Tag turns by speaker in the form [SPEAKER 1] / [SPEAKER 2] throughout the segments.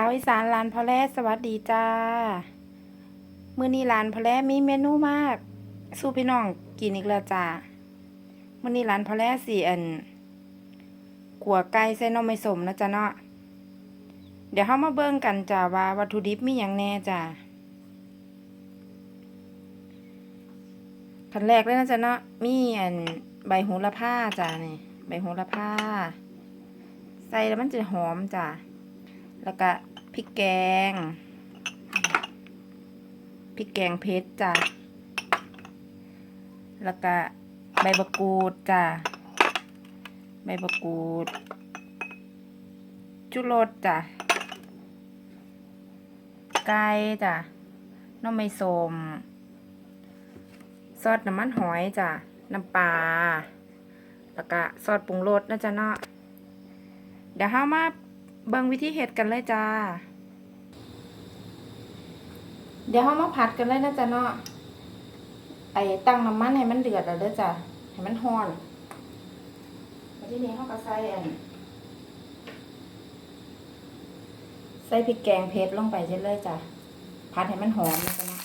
[SPEAKER 1] าวอีสานร้านพอแลสวัสดีจ้า มื้อนี้ร้านพอแลมีเมนูมาก สู้พี่น้องกินอีกแล้วจ้า มื้อนี้ร้านพอแลสิอันขัวไก่ใส่น่อไม้สมนะจ๊ะเนาะ เดี๋ยวเฮามาเบิ่งกันจ้าว่าวัตถุดิบมีหยังแน่จ้าขั้นแรกเลยนะจ๊ะเนาะ มีอันใบโหระพาจ้านี่ ใบโหระพา ใส่แล้วมันจะหอมจ้ะ แล้วก็พริกแกง พริกแกงเพชรจ้ะ แล้วก็ใบมะกรูดจ้ะ ใบมะกรูด จุรสจ้ะ ไก่จ้ะน้ำไม่สมซอสน้ำมันหอยจ้ะ น้ำปลา แล้วก็ซอสปรุงรสนะจ๊ะเนาะ เดี๋ยวเฮามา เบิ่งวิธีเฮ็ดกันเลยจ้า เดี๋ยวเรามาผัดกันเลยนะจ๊ะเนาะ ไอ้ตั้งน้ำมันให้มันเดือดแล้วเด้อจ้ะ ให้มันฮ้อนแล้วทีนี้เฮาก็ใส่อันใส่พริกแกงเผ็ดลงไปเช่นเลยจ้ะ ผัดให้มันหอมนะจ๊ะ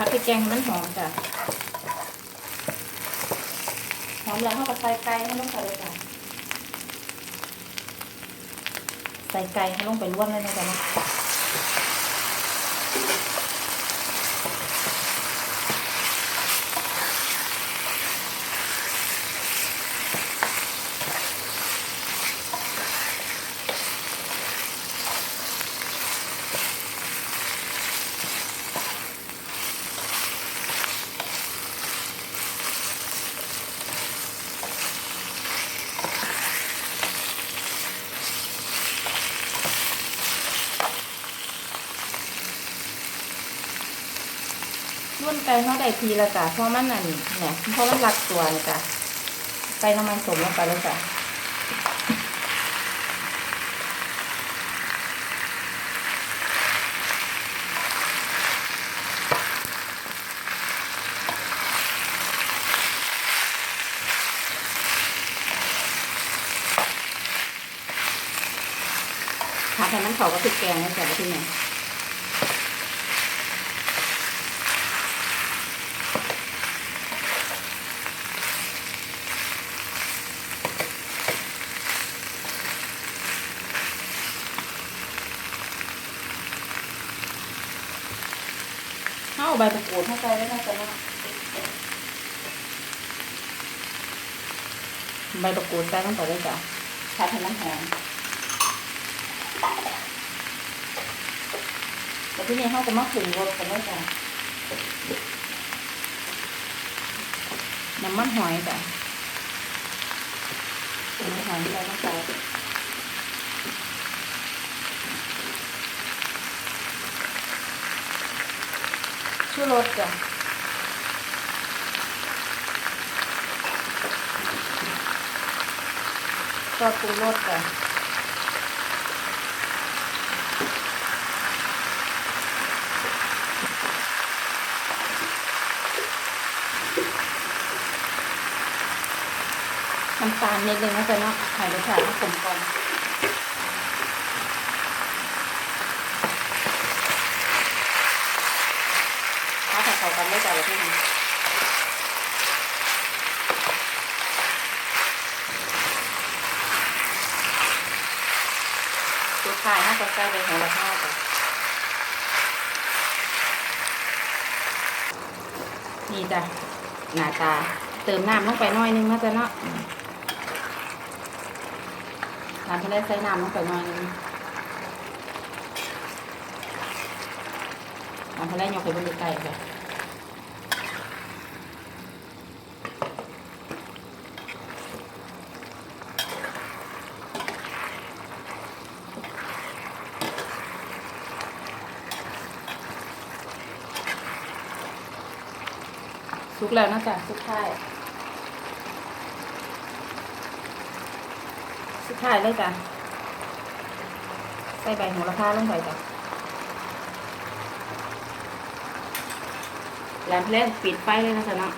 [SPEAKER 1] ผัดพริกแกงมันหอมจ้ะหอมแล้วเขาก็ใส่ไก่ให้ลงไปเลยจ้ะใส่ไก่ให้ลงไปล้วนเลยนะจ๊ะ ไก่เขาได้ทีละจ้ะเพราะมันนั่นเนี่ยเพราะมันรักตัวนี่จ้ะไก่น้ำมันสมลงไปเลยจ้ะผัดให้มันเข้ากับพริกแกงนะจ๊ะที่เนี่ ยเอาใบมะกรูดเข้าไปแล้วนะจ๊ะใบมะกรูดใส่ลงไปเลยจ้ะผัดให้มันหอมแต่ที่นี่เขาจะมาถึงรสกันแล้วจ้ะน้ำมันหอยจ้ะน้ำมันหอยใส่ลงไป ชูรสจ้ะซอสปรุงรสจ้ะน้ำตาลนิดนึงนะจ๊ะเนาะใส่รสชาติให้กลมกล่อมถ้าใส่ เขากันได้จ้ะเลยที่นี่ตัวขายน่าจะใส่ไปหัวละห้าจ้ะนี่จ้ะหน้าตา เติมน้ำลงไปหน่อยนึงนะจ๊ะเนาะน้ำทะเลใส่น้ำลงไปหน่อยนึงน้ำทะเลยกไปบนไก่ค่ะ สุกแล้วนะจ๊ะสุกท้ายสุกท้ายเลยจ้ะใส่ใหัวละพาลงไปจ้ะแล้วเริ่มปิดไฟเลยนะจ๊ะนะ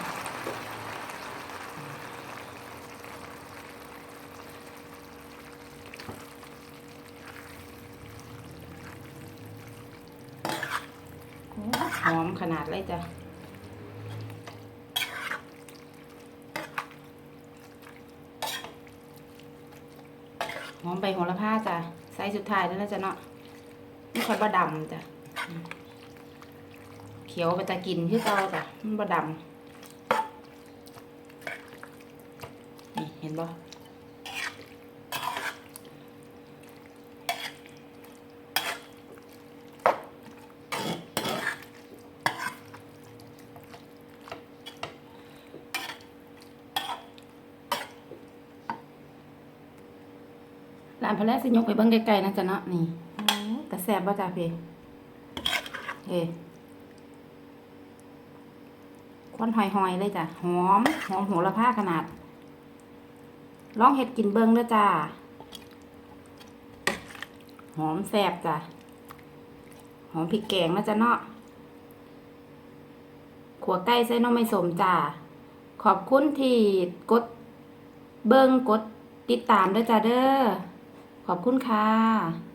[SPEAKER 1] หอมขนาดเลยจ้ะ หอมใบโหระพาจ้ะไซส์สุดท้ายแล้วนะจ๊ะเนาะไม่ค่อยบะดำจ้ะเขียวไปตะกินที่เต่าจ้ะมันบะดำนี่เห็นบ่ ร้านพะแลสิยกไปเบิ่งไกลๆนะจ๊ะเนาะนี่โอ้แต่แซ่บบ่จ้ะพี่เอ้ควันหอยๆเลยจ้ะหอมหอมโหระพาขนาด ลองเห็ดกินเบิ่งเด้อจ้าหอมแซ่บจ้ะหอมพริกแกงนะจ๊ะเนาะขัวไก่ใส่น้องไม่สมจ้า ขอบคุณที่กดเบิ่งกดติดตามด้วยจ้าเด้อ ขอบคุณค่ะ